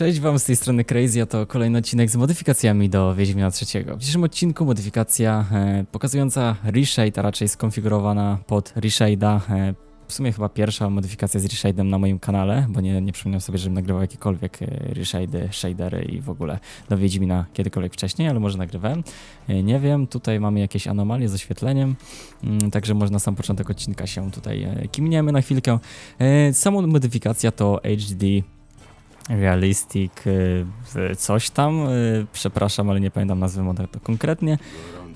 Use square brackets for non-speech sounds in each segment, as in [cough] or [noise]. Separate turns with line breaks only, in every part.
Cześć wam z tej strony Crazy, a to kolejny odcinek z modyfikacjami do Wiedźmina III. W dzisiejszym odcinku modyfikacja e, pokazująca reshade, a raczej skonfigurowana pod reshade'a. E, w sumie chyba pierwsza modyfikacja z reshade'em na moim kanale, bo nie, nie sobie, żebym nagrywał jakiekolwiek e, reshade'y, shadery i w ogóle do Wiedźmina kiedykolwiek wcześniej, ale może nagrywałem. E, nie wiem, tutaj mamy jakieś anomalie z oświetleniem, mm, także może na sam początek odcinka się tutaj e, kimniemy na chwilkę. Samą modyfikacja to HD Realistic y, coś tam. y, Przepraszam, ale nie pamiętam nazwy modelu konkretnie.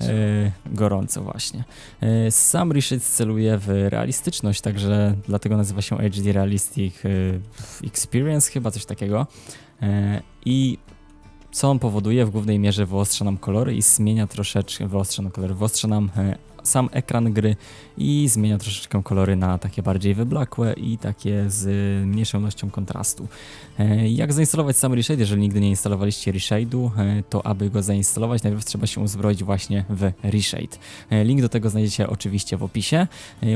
Y, Gorąco właśnie. Y, Sam Reshade celuje w realistyczność, także dlatego nazywa się HD Realistic Experience, chyba coś takiego. I co on powoduje? W głównej mierze wyostrza nam kolory i zmienia troszeczkę, wyostrza nam kolory, wyostrza nam sam ekran gry i zmienia troszeczkę kolory na takie bardziej wyblakłe i takie z mniejszą ilością kontrastu. E, Jak zainstalować sam Reshade? Jeżeli nigdy nie instalowaliście Reshade'u, e, to aby go zainstalować, najpierw trzeba się uzbroić właśnie w Reshade. E, Link do tego znajdziecie oczywiście w opisie.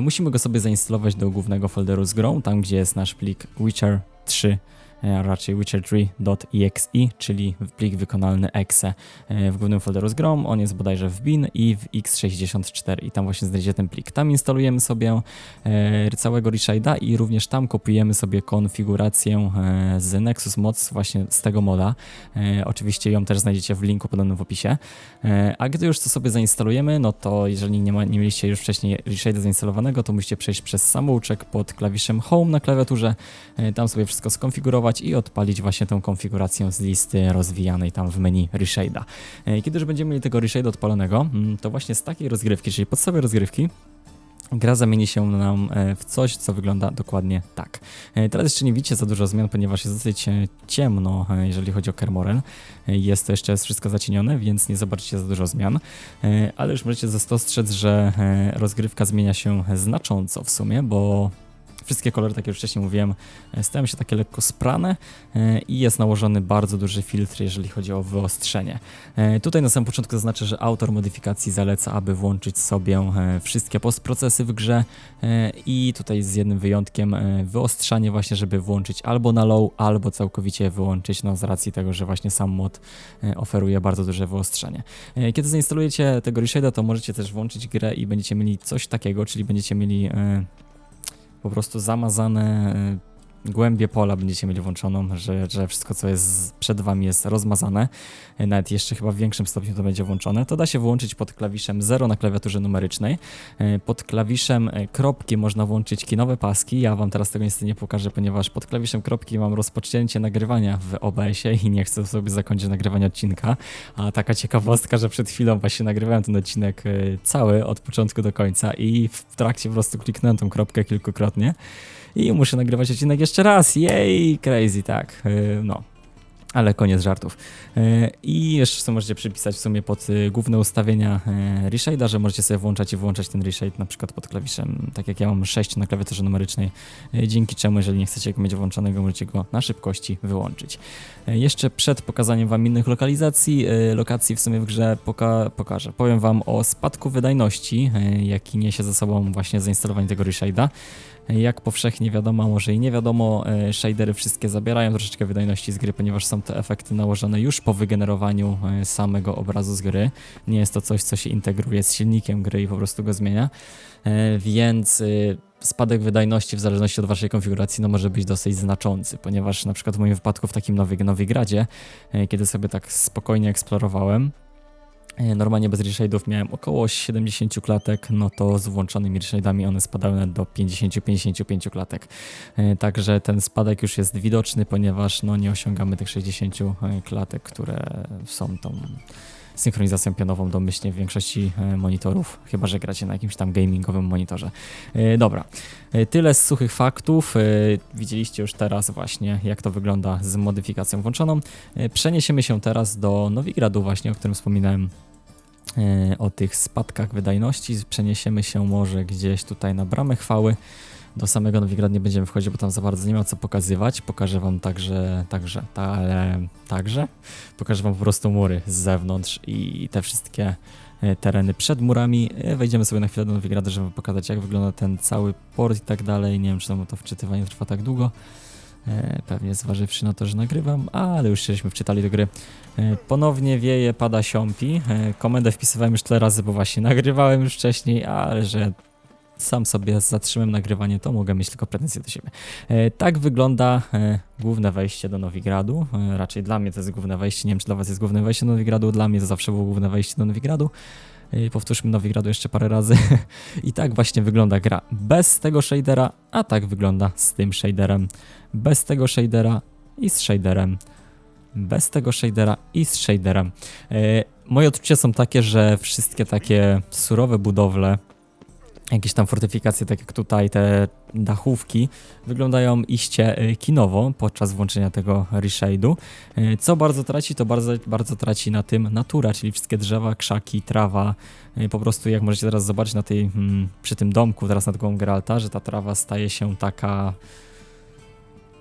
Musimy go sobie zainstalować do głównego folderu z grą, tam gdzie jest nasz plik Witcher 3 a raczej witcher3.exe, czyli plik wykonalny exe e, w głównym folderu z grą. On jest bodajże w bin i w x64 i tam właśnie znajdziecie ten plik. Tam instalujemy sobie e, całego Reshade'a i również tam kopiujemy sobie konfigurację e, z Nexus Mods właśnie z tego moda. E, oczywiście ją też znajdziecie w linku podanym w opisie. E, a gdy już to sobie zainstalujemy, no to jeżeli nie, ma, nie mieliście już wcześniej Reshade'a zainstalowanego, to musicie przejść przez samouczek pod klawiszem Home na klawiaturze, e, tam sobie wszystko skonfigurować i odpalić właśnie tą konfigurację z listy rozwijanej tam w menu Reshade'a. E, Kiedy już będziemy mieli tego Reshade'a odpalonego, mm, to właśnie z takiej rozgrywki, czyli podstawowej rozgrywki, Gra zamieni się nam e, w coś, co wygląda dokładnie tak. E, Teraz jeszcze nie widzicie za dużo zmian, ponieważ jest dosyć ciemno, jeżeli chodzi o Kermoren. Jest to jeszcze wszystko zacienione, więc nie zobaczycie za dużo zmian. Ale już możecie dostrzec, że rozgrywka zmienia się znacząco w sumie, bo wszystkie kolory, tak jak już wcześniej mówiłem, e, stają się takie lekko sprane e, i jest nałożony bardzo duży filtr, jeżeli chodzi o wyostrzenie. E, Tutaj na samym początku zaznaczę, że autor modyfikacji zaleca, aby włączyć sobie wszystkie postprocesy w grze i tutaj z jednym wyjątkiem wyostrzanie właśnie, żeby włączyć albo na low, albo całkowicie wyłączyć, no z racji tego, że właśnie sam mod oferuje bardzo duże wyostrzenie. Kiedy zainstalujecie tego Reshade'a, to możecie też włączyć grę i będziecie mieli coś takiego, czyli będziecie mieli po prostu zamazane głębie pola będziecie mieli włączoną, że, że wszystko co jest przed wami jest rozmazane, nawet jeszcze chyba w większym stopniu to będzie włączone, to da się włączyć pod klawiszem 0 na klawiaturze numerycznej, Y, pod klawiszem y, kropki można włączyć kinowe paski, ja wam teraz tego niestety nie pokażę, ponieważ pod klawiszem kropki mam rozpoczęcie nagrywania w OBS-ie i nie chcę sobie zakończyć nagrywania odcinka, a taka ciekawostka, że przed chwilą właśnie nagrywałem ten odcinek y, cały od początku do końca i w trakcie po prostu kliknąłem tą kropkę kilkukrotnie i muszę nagrywać odcinek jeszcze raz. Jej, crazy, tak. Yy, no. Ale koniec żartów. Yy, I jeszcze sobie możecie przypisać w sumie pod y, główne ustawienia y, reshade'a, że możecie sobie włączać i wyłączać ten reshade na przykład pod klawiszem, tak jak ja mam 6 na klawiaturze numerycznej, y, dzięki czemu jeżeli nie chcecie go mieć włączonego, możecie go na szybkości wyłączyć. Y, Jeszcze przed pokazaniem wam innych lokalizacji, y, lokacji w sumie w grze poka pokażę. Powiem wam o spadku wydajności, y, jaki niesie ze sobą właśnie zainstalowanie tego reshade'a. Jak powszechnie wiadomo, może i nie wiadomo, e, shadery wszystkie zabierają troszeczkę wydajności z gry, ponieważ są to efekty nałożone już po wygenerowaniu e, samego obrazu z gry. Nie jest to coś, co się integruje z silnikiem gry i po prostu go zmienia. E, Więc e, spadek wydajności w zależności od waszej konfiguracji no może być dosyć znaczący, ponieważ na przykład w moim wypadku w takim Nowigradzie, kiedy sobie tak spokojnie eksplorowałem, Normalnie bez reshade'ów miałem około 70 klatek, no to z włączonymi reshade'ami one spadały do 50-55 klatek. E, Także ten spadek już jest widoczny, ponieważ no nie osiągamy tych 60 klatek, które są tą synchronizacją pionową domyślnie w większości e, monitorów, chyba że gracie na jakimś tam gamingowym monitorze. E, Dobra, E, tyle z suchych faktów. Widzieliście już teraz właśnie, jak to wygląda z modyfikacją włączoną. Przeniesiemy się teraz do Nowigradu właśnie, o którym wspominałem o tych spadkach wydajności. Przeniesiemy się może gdzieś tutaj na bramę chwały. Do samego Nowigradu nie będziemy wchodzić, bo tam za bardzo nie ma co pokazywać. Pokażę wam także, także, ta, ale, także, pokażę wam po prostu mury z zewnątrz i te wszystkie e, tereny przed murami. E, Wejdziemy sobie na chwilę do Nowigradu, żeby pokazać jak wygląda ten cały port i tak dalej. Nie wiem, czy to, wczytywanie trwa tak długo. E, pewnie zważywszy na to, że nagrywam, ale już żeśmy wczytali do gry. Ponownie wieje, pada siąpi. Komendę wpisywałem już tyle razy, bo właśnie [laughs] nagrywałem już wcześniej, ale że sam sobie zatrzymałem nagrywanie, to mogę mieć tylko pretensje do siebie. E, tak wygląda e, główne wejście do Nowigradu. E, raczej dla mnie to jest główne wejście. Nie wiem, czy dla was jest główne wejście do Nowigradu. Dla mnie to zawsze było główne wejście do Nowigradu. Powtórzmy Nowigradu jeszcze parę razy. [laughs] I tak właśnie wygląda gra bez tego shadera, a tak wygląda z tym shaderem. Bez tego shadera i z shaderem. Bez tego shadera i z shaderem. Moje odczucia są takie, że wszystkie takie surowe budowle, jakieś tam fortyfikacje, tak jak tutaj te dachówki, wyglądają iście e, kinowo podczas włączenia tego reshade'u. E, Co bardzo traci, to bardzo, bardzo traci na tym natura, czyli wszystkie drzewa, krzaki, trawa. E, Po prostu jak możecie teraz zobaczyć na tej, mm, przy tym domku, teraz nad głową Geralta, że ta trawa staje się taka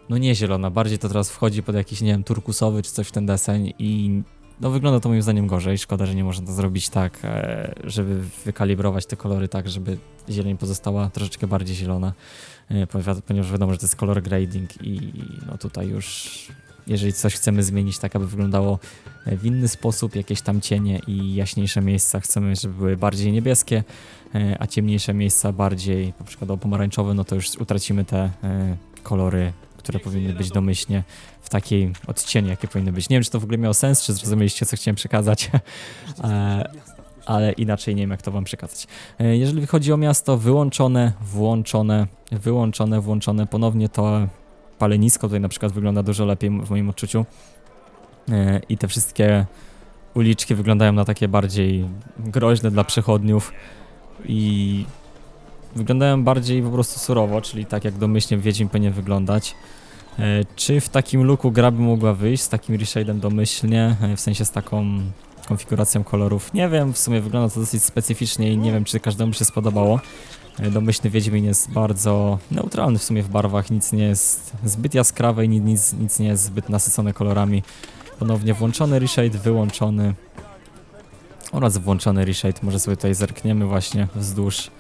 no nie zielona, bardziej to teraz wchodzi pod jakiś, nie wiem, turkusowy czy coś w ten deseń i no wygląda to moim zdaniem gorzej. Szkoda, że nie można to zrobić tak, e, żeby wykalibrować te kolory tak, żeby zieleń pozostała troszeczkę bardziej zielona, e, ponieważ- wiadomo, że to jest color grading i no tutaj już jeżeli coś chcemy zmienić tak, aby wyglądało e, w inny sposób, jakieś tam cienie i jaśniejsze miejsca chcemy, żeby były bardziej niebieskie, a ciemniejsze miejsca bardziej, na przykład pomarańczowe, no to już utracimy te kolory, które powinny być domyślnie w takiej odcieniu, jakie powinny być. Nie wiem, czy to w ogóle miało sens, czy zrozumieliście, co chciałem przekazać, [laughs] e, ale inaczej nie wiem, jak to wam przekazać. E, Jeżeli chodzi o miasto, wyłączone, włączone, wyłączone, włączone, ponownie to palenisko tutaj na przykład wygląda dużo lepiej w moim odczuciu E, i te wszystkie uliczki wyglądają na takie bardziej groźne dla przechodniów i wyglądają bardziej po prostu surowo, czyli tak jak domyślnie Wiedźmin powinien wyglądać. E, Czy w takim looku gra by mogła wyjść, z takim reshade'em domyślnie, e, w sensie z taką konfiguracją kolorów? Nie wiem, w sumie wygląda to dosyć specyficznie i nie wiem, czy każdemu się spodobało. E, Domyślny Wiedźmin jest bardzo neutralny w sumie w barwach, nic nie jest zbyt jaskrawe i ni- nic, nic nie jest zbyt nasycone kolorami. Ponownie włączony reshade, wyłączony oraz włączony reshade. Może sobie tutaj zerkniemy właśnie wzdłuż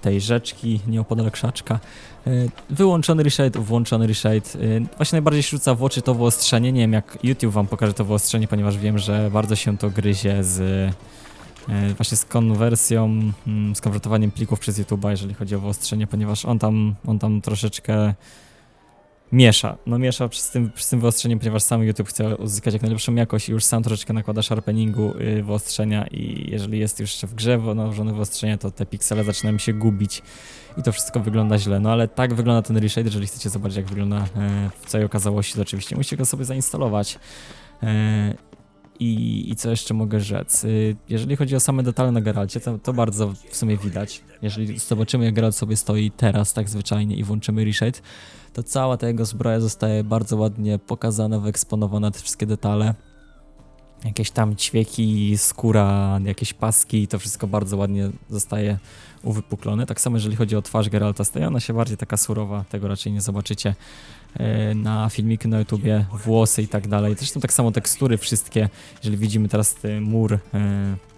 tej rzeczki, nieopodal krzaczka. E, wyłączony reshade, włączony reshade. E, właśnie najbardziej się rzuca w oczy to wyostrzenie. Nie wiem jak YouTube wam pokaże to wyostrzenie, ponieważ wiem, że bardzo się to gryzie z e, właśnie z konwersją, mm, z konwertowaniem plików przez YouTube'a, jeżeli chodzi o wyostrzenie, ponieważ on tam, on tam troszeczkę miesza. No miesza przy tym, przy tym ponieważ sam YouTube chce uzyskać jak najlepszą jakość i już sam troszeczkę nakłada sharpeningu y, wyostrzenia i jeżeli jest już w grze nałożone wyostrzenie, to te piksele zaczynają się gubić i to wszystko wygląda źle. No ale tak wygląda ten reshade, jeżeli chcecie zobaczyć jak wygląda e, w całej okazałości, to oczywiście musicie go sobie zainstalować. E, i, I co jeszcze mogę rzec? Y, Jeżeli chodzi o same detale na Geralcie, to, to bardzo w sumie widać. Jeżeli zobaczymy, jak Geralt sobie stoi teraz tak zwyczajnie i włączymy reshade, to cała ta jego zbroja zostaje bardzo ładnie pokazana, wyeksponowana, te wszystkie detale. Jakieś tam ćwieki, skóra, jakieś paski, to wszystko bardzo ładnie zostaje uwypuklone. Tak samo jeżeli chodzi o twarz Geralta, staje ona się bardziej taka surowa, tego raczej nie zobaczycie e, na filmiki na YouTubie, włosy i tak dalej. Zresztą tak samo tekstury wszystkie, jeżeli widzimy teraz mur e,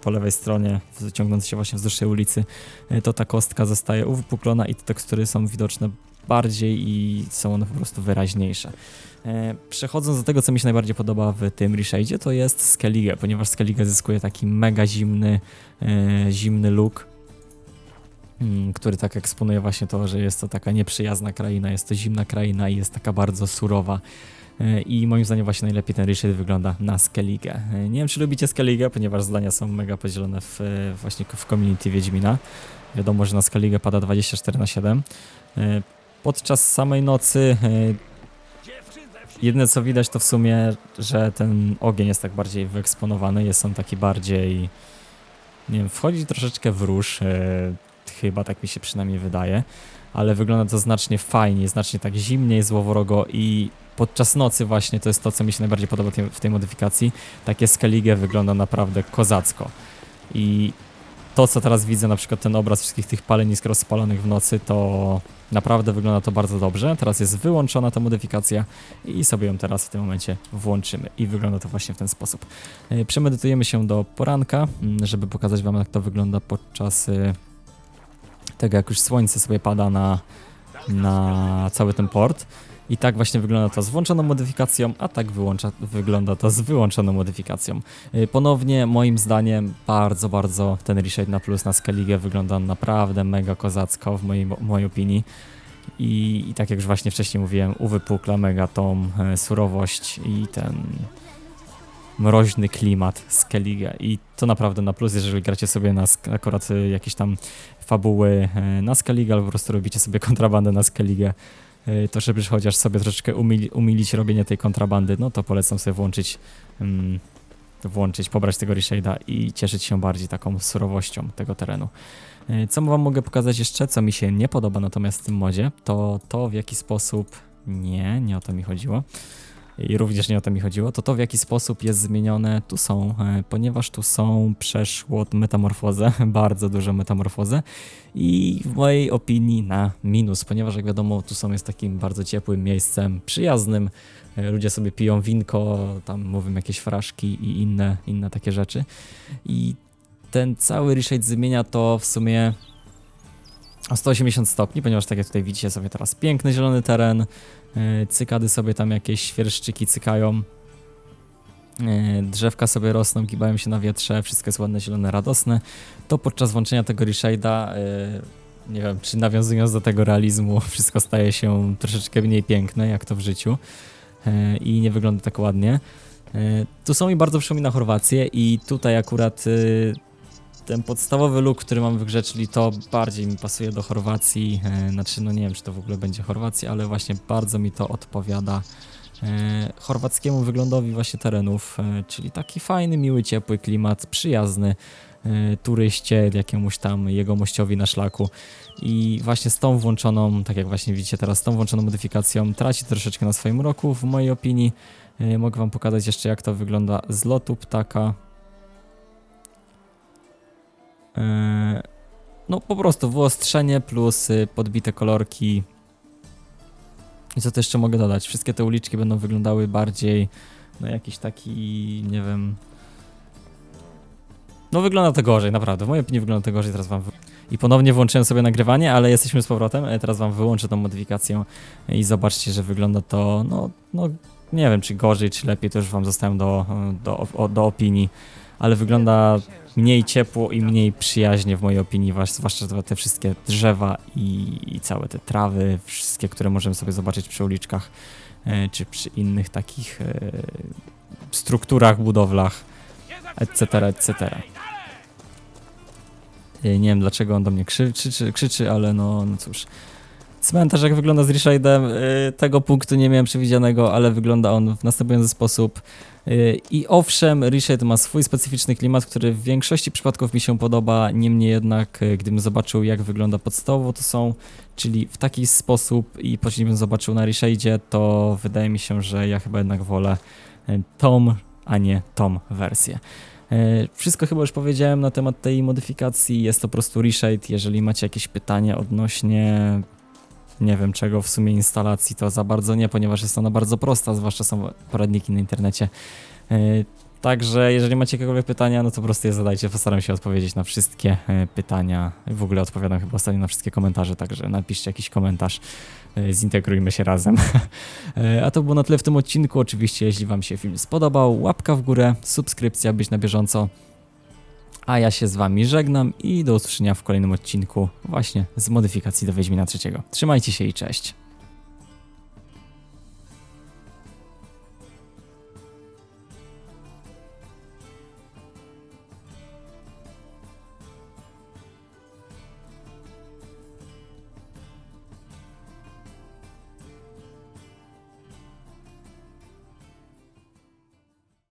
po lewej stronie, ciągnący się właśnie wzdłuż tej ulicy, e, to ta kostka zostaje uwypuklona i te tekstury są widoczne bardziej i są one po prostu wyraźniejsze. E, Przechodząc do tego, co mi się najbardziej podoba w tym reshade'zie, to jest Skellige, ponieważ Skellige zyskuje taki mega zimny, e, zimny look, mm, który tak eksponuje właśnie to, że jest to taka nieprzyjazna kraina, jest to zimna kraina i jest taka bardzo surowa. E, I moim zdaniem właśnie najlepiej ten reshade wygląda na Skellige. Nie wiem, czy lubicie Skellige, ponieważ zdania są mega podzielone w, właśnie w community Wiedźmina. Wiadomo, że na Skellige pada 24 na 7. Podczas samej nocy e, jedyne co widać to w sumie, że ten ogień jest tak bardziej wyeksponowany, jest on taki bardziej, nie wiem, wchodzi troszeczkę w róż, e, chyba tak mi się przynajmniej wydaje, ale wygląda to znacznie fajniej, znacznie tak zimniej, złowrogo i podczas nocy właśnie to jest to, co mi się najbardziej podoba w tej modyfikacji. Takie Skellige wygląda naprawdę kozacko. I to, co teraz widzę, na przykład ten obraz wszystkich tych palenisk rozpalonych w nocy, to naprawdę wygląda to bardzo dobrze. Teraz jest wyłączona ta modyfikacja i sobie ją teraz w tym momencie włączymy. I wygląda to właśnie w ten sposób. E, Przemedytujemy się do poranka, mm, żeby pokazać Wam, jak to wygląda podczas e, tego, jak już słońce sobie pada na na cały ten port. I tak właśnie wygląda to z włączoną modyfikacją, a tak wyłącza, wygląda to z wyłączoną modyfikacją. Y, Ponownie, moim zdaniem, bardzo, bardzo ten reshade na plus na Skellige wygląda naprawdę mega kozacko w mojej, mojej opinii. I, I tak jak już właśnie wcześniej mówiłem, uwypukla mega tą e, surowość i ten mroźny klimat Skellige. I to naprawdę na plus, jeżeli gracie sobie na akurat e, jakieś tam fabuły e, na Skellige, albo po prostu robicie sobie [laughs] kontrabandę na Skellige, to żeby chociaż sobie troszeczkę umili, umilić robienie tej kontrabandy, no to polecam sobie włączyć, mm, włączyć, pobrać tego reshade'a i cieszyć się bardziej taką surowością tego terenu. E, Co wam mogę pokazać jeszcze, co mi się nie podoba natomiast w tym modzie, to to w jaki sposób... Nie, nie o to mi chodziło. I również nie o to mi chodziło, to to w jaki sposób jest zmienione tu są, e, ponieważ tu są przeszło metamorfozę, [laughs] bardzo duże metamorfozę. I w mojej opinii na minus, ponieważ jak wiadomo tu są jest takim bardzo ciepłym miejscem, przyjaznym, E, ludzie sobie piją winko, tam mówią jakieś fraszki i inne, inne takie rzeczy. I ten cały reshade zmienia to w sumie o 180 stopni, ponieważ tak jak tutaj widzicie sobie teraz piękny zielony teren, e, cykady sobie tam jakieś świerszczyki cykają, e, drzewka sobie rosną, gibają się na wietrze, wszystko jest ładne, zielone, radosne, to podczas włączenia tego reshade'a, e, nie wiem, czy nawiązując do tego realizmu, [laughs] wszystko staje się troszeczkę mniej piękne, jak to w życiu i nie wygląda tak ładnie. Tu są mi bardzo przypomina Chorwację i tutaj akurat ten podstawowy look, który mam w grze, czyli to bardziej mi pasuje do Chorwacji. E, znaczy, no nie wiem, czy to w ogóle będzie Chorwacja, ale właśnie bardzo mi to odpowiada e, chorwackiemu wyglądowi właśnie terenów, e, czyli taki fajny, miły, ciepły klimat, przyjazny turyście, jakiemuś tam jegomościowi na szlaku. I właśnie z tą włączoną, tak jak właśnie widzicie teraz, z tą włączoną modyfikacją traci troszeczkę na swoim roku, w mojej opinii. Mogę wam pokazać jeszcze, jak to wygląda z lotu ptaka. E, No po prostu wyostrzenie plus y, podbite kolorki. I co to jeszcze mogę dodać? Wszystkie te uliczki będą wyglądały bardziej, no jakiś taki, nie wiem... No wygląda to gorzej, naprawdę. W mojej opinii wygląda to gorzej, teraz wam... I ponownie włączyłem sobie nagrywanie, ale jesteśmy z powrotem. E, Teraz wam wyłączę tą modyfikację i zobaczcie, że wygląda to, no, no nie wiem czy gorzej, czy lepiej, to już wam zostawiam do, do, do opinii, ale wygląda mniej ciepło i mniej przyjaźnie w mojej opinii, zwłaszcza te- wszystkie drzewa i, i całe te trawy, wszystkie, które możemy sobie zobaczyć przy uliczkach, e, czy przy innych takich e, strukturach, budowlach, etc., etc. E, Nie wiem dlaczego on do mnie krzyczy, krzyczy ale no, no cóż. Cmentarz jak wygląda z Reshade'em, y, tego punktu nie miałem przewidzianego, ale wygląda on w następujący sposób. Y, I owszem, Reshade ma swój specyficzny klimat, który w większości przypadków mi się podoba, niemniej jednak, y, gdybym zobaczył jak wygląda podstawowo to są, czyli w taki sposób i później bym zobaczył na Reshade'zie, to wydaje mi się, że ja chyba jednak wolę tą, a nie tą wersję. Wszystko chyba już powiedziałem na temat tej modyfikacji, jest to po prostu Reshade, jeżeli macie jakieś pytania odnośnie nie wiem czego w sumie instalacji to za bardzo nie, ponieważ jest ona bardzo prosta, zwłaszcza są poradniki na internecie. Yy, Także jeżeli macie jakiekolwiek pytania, no to po prostu je zadajcie, postaram się odpowiedzieć na wszystkie e, pytania. W ogóle odpowiadam chyba ostatnio na wszystkie komentarze, także napiszcie jakiś komentarz, e, zintegrujmy się razem. [laughs] E, A to było na tyle w tym odcinku, oczywiście jeśli wam się film spodobał, łapka w górę, subskrypcja, być na bieżąco. A ja się z wami żegnam i do usłyszenia w kolejnym odcinku właśnie z modyfikacji do Wiedźmina III. Trzymajcie się i cześć.